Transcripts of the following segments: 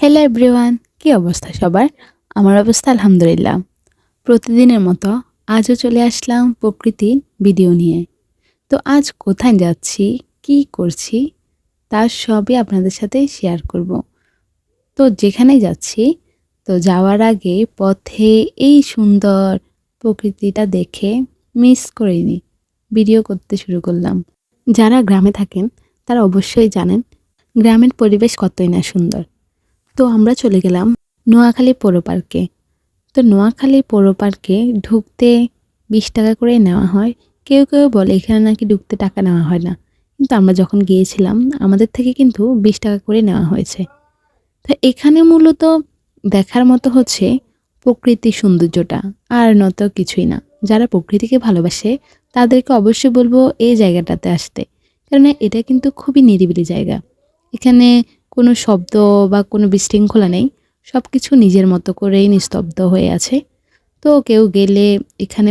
Hello everyone কী অবস্থা সবার? আমার অবস্থা আলহামদুলিল্লাহ। প্রতিদিনের মতো আজও চলে আসলাম প্রকৃতির ভিডিও নিয়ে। তো আজ কোথায় যাচ্ছি, কি করছি তার সবই আপনাদের সাথে শেয়ার করব। তো যেখানেই যাচ্ছি, তো যাওয়ার আগে পথে এই সুন্দর প্রকৃতিটা দেখে মিস করিনি ভিডিও করতে শুরু করলাম। যারা গ্রামে থাকেন, তারা অবশ্যই জানেন, গ্রামের পরিবেশ কতই না সুন্দর। তো আমরা চলে গেলাম নোয়াখালী পৌর পার্কে। তো নোয়াখালী পৌর পার্কে ঢুকতে বিশ টাকা করে নেওয়া হয়। কেউ কেউ বলে এখানে নাকি ঢুকতে টাকা নেওয়া হয় না। কিন্তু আমরা যখন গিয়েছিলাম, আমাদের থেকে কিন্তু বিশ টাকা করে নেওয়া হয়েছে। তো এখানে মূলত দেখার মতো হচ্ছে প্রকৃতির সৌন্দর্যটা, আর নত কিছুই না। যারা প্রকৃতিকে ভালোবাসে, তাদেরকে অবশ্যই বলব এই জায়গাটাতে আসতে। কারণ এটা কিন্তু খুবই নিরিবিলি জায়গা। এখানে কোনো শব্দ বা কোনো বিশৃঙ্খলা নেই সব কিছু নিজের মতো করেই নিস্তব্ধ হয়ে আছে। তো কেউ গেলে এখানে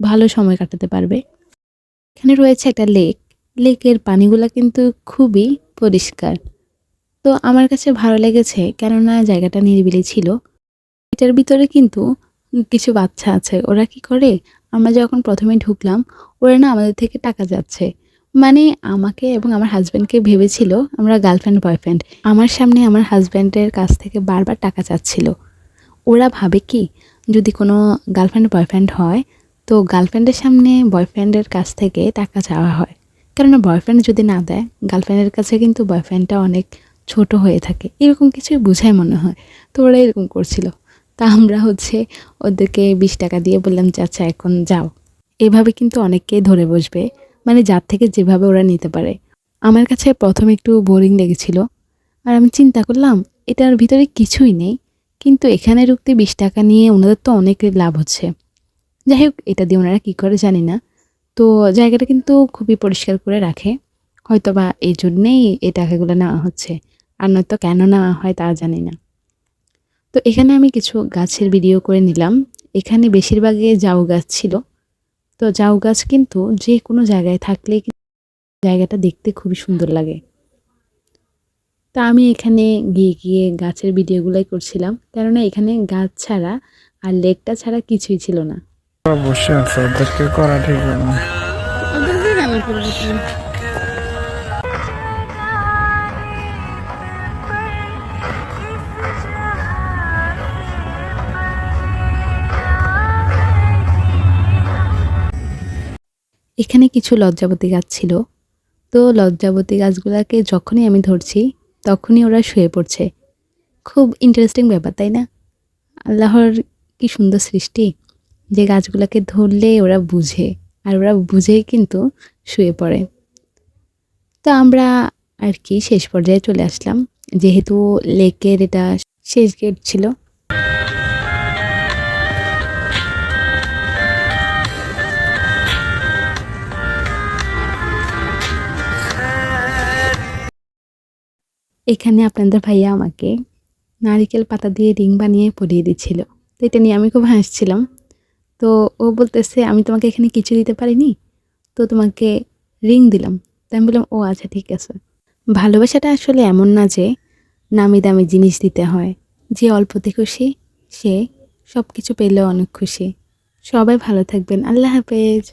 ভালো সময় কাটাতে পারবে। এখানে রয়েছে একটা লেক। লেকের পানিগুলো কিন্তু খুবই পরিষ্কার। তো আমার কাছে ভালো লেগেছে কেননা জায়গাটা নিরিবিলি ছিল। এটার ভিতরে কিন্তু কিছু বাচ্চা আছে। ওরা কি করে? আমরা যখন প্রথমে ঢুকলাম, ওরা না আমাদের থেকে টাকা যাচ্ছে মানে আমাকে এবং আমার হাজব্যান্ডকে ভেবেছিল আমরা গার্লফ্রেন্ড বয়ফ্রেন্ড আমার সামনে আমার হাজব্যান্ডের কাছ থেকে বারবার টাকা চাচ্ছিল। ওরা ভাবে কি, যদি কোনো গার্লফ্রেন্ড বয়ফ্রেন্ড হয়, তো গার্লফ্রেন্ডের সামনে বয়ফ্রেন্ডের কাছ থেকে টাকা চাওয়া হয়। কেননা বয়ফ্রেন্ড যদি না দেয় গার্লফ্রেন্ডের কাছে কিন্তু বয়ফ্রেন্ডটা অনেক ছোট হয়ে থাকে। এরকম কিছুই বোঝায় মনে হয়। তো ওরা এরকম করছিল। তা আমরা হচ্ছে ওদেরকে বিশ টাকা দিয়ে বললাম যে আচ্ছা এখন যাও। এভাবে কিন্তু অনেককেই ধরে বসবে। মানে যার থেকে যেভাবে ওরা নিতে পারে। আমার কাছে প্রথম একটু বোরিং লেগেছিল। আর আমি চিন্তা করলাম, এটার ভিতরে কিছুই নেই। কিন্তু এখানে ঢুকতে বিশ টাকা নিয়ে ওনাদের তো অনেক লাভ হচ্ছে। যাই হোক, এটা দিয়ে ওনারা কী করে জানি না। তো জায়গাটা কিন্তু খুবই পরিষ্কার করে রাখে। হয়তো বা এই জন্যেই এই টাকাগুলো নেওয়া হচ্ছে। আর নয়তো কেন নেওয়া হয় তা জানি না। তো এখানে আমি কিছু গাছের ভিডিও করে নিলাম। এখানে বেশিরভাগে জাউ গাছ ছিল। তো জাউ গাছ কিন্তু যে কোনো জায়গায় থাকলে জায়গাটা দেখতে খুবই সুন্দর লাগে। তা আমি এখানে গিয়ে গিয়ে গাছের ভিডিওগুলাই করছিলাম কেননা এখানে গাছ ছাড়া আর লেকটা ছাড়া কিছুই ছিল না। অবশ্যই আছে ওদেরকে করা ঠিক না এখানে কিছু লজ্জাবতী গাছ ছিল। তো লজ্জাবতী গাছগুলোকে যখনই আমি ধরছি, তখনই ওরা শুয়ে পড়ছে। খুব ইন্টারেস্টিং ব্যাপার, তাই না? আল্লাহর কি সুন্দর সৃষ্টি। যে গাছগুলোকে ধরলে ওরা বুঝে, আর ওরা বুঝেই কিন্তু শুয়ে পড়ে। তো আমরা আর কি শেষ পর্যায়ে চলে আসলাম। যেহেতু লেকের এটা শেষ গেট ছিল এখানে আপনাদের ভাইয়া আমাকে নারিকেল পাতা দিয়ে রিং বানিয়ে পরিয়ে দিচ্ছিল। তো এটা নিয়ে আমি খুব হাসছিলাম। তো ও বলতেছে, আমি তোমাকে এখানে কিছু দিতে পারিনি, তো তোমাকে রিং দিলাম। তো আমি বললাম, ও আচ্ছা ঠিক আছে। ভালোবাসাটা আসলে এমন না যে নামি দামি জিনিস দিতে হয়। যে অল্পতে খুশি, সে সব কিছু পেলেও অনেক খুশি। সবাই ভালো থাকবেন। আল্লাহ হাফেজ।